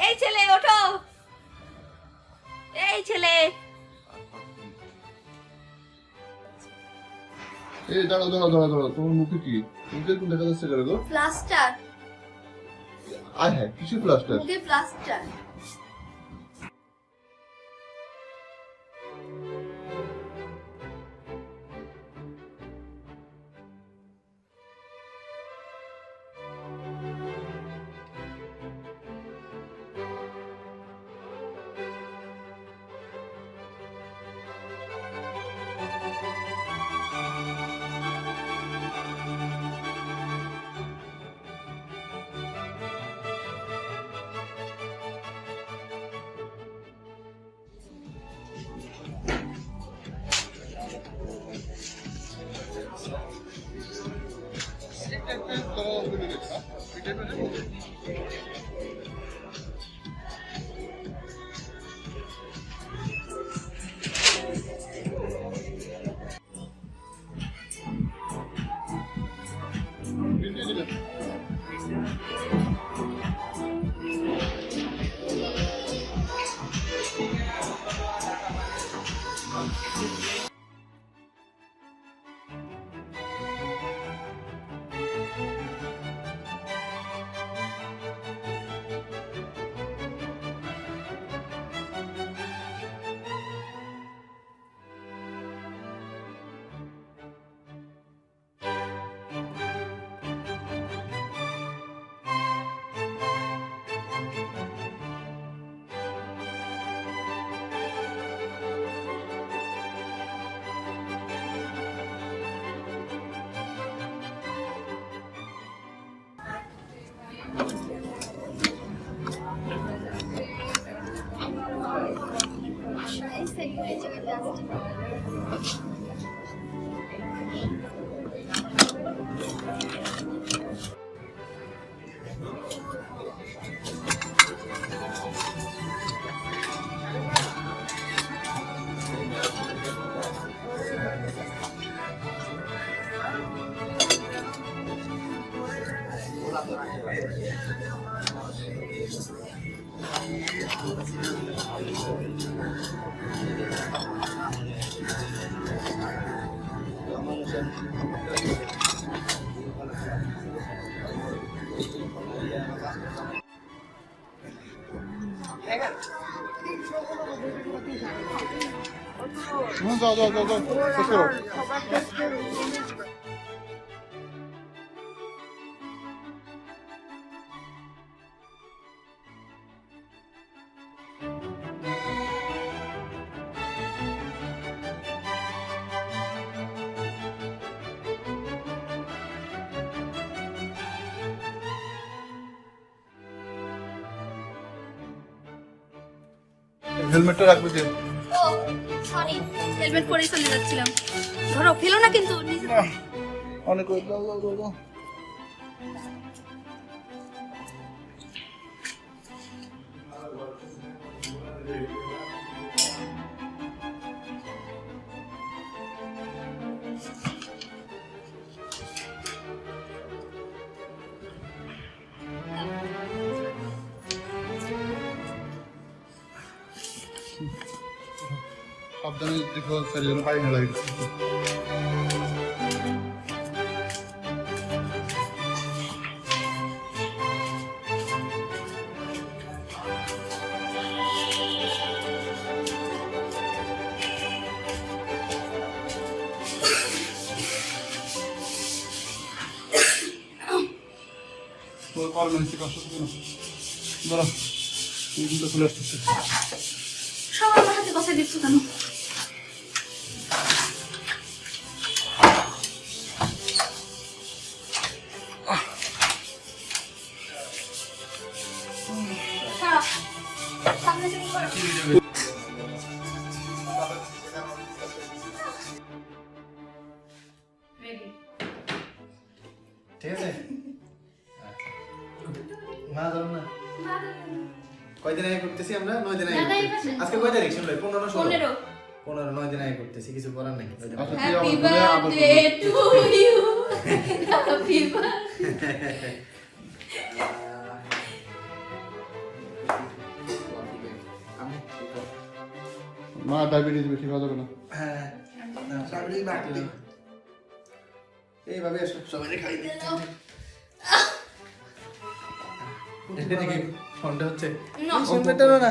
এই ছেলে ওঠো। এই ছেলে। এই দাঁড়াও দাঁড়াও দাঁড়াও দাঁড়াও তোমার মুখে কি? মুখে কোন দেখা যাচ্ছে করে গো? প্লাস্টার আয় হ্যাঁ কিছু প্লাস্টার মুখে প্লাস্টার Música 음. 응, 자, 자, 자, 자, 자, 자. 0 হেলমেটটা রাখবে যে? ও সরি হেলমেট পরেই চলে যাচ্ছিলাম। ধরো ফেলো না কিন্তু নিচে অনেক দাও দাও দাও দাও। সাবধানে দেখো স্যার যেন পাই না লাগে তোর কল মেনছি কষ্ট থাকে না দাঁড়া কিন্তু খুলে আসতেছে সব আমার হাতে কথা দিচ্ছ কেন ঠিক আছে? মা ধরো না। কয়দিন আগে করতেছি আমরা? নয় দিন আগে। আজকে কয় তারিখ? শুনলে? পনেরো পনেরো। পনেরো নয় দিন আগে করতেছি। কিছু করার নেই। Happy birthday to you happy birthday মা ডায়াবেটিস বেশি খাওয়া যাবে না। হ্যাঁ ডায়াবেটিস বাড়তি এইভাবে সবাই খাই দিচ্ছে। ফোনটা হচ্ছে। না। না।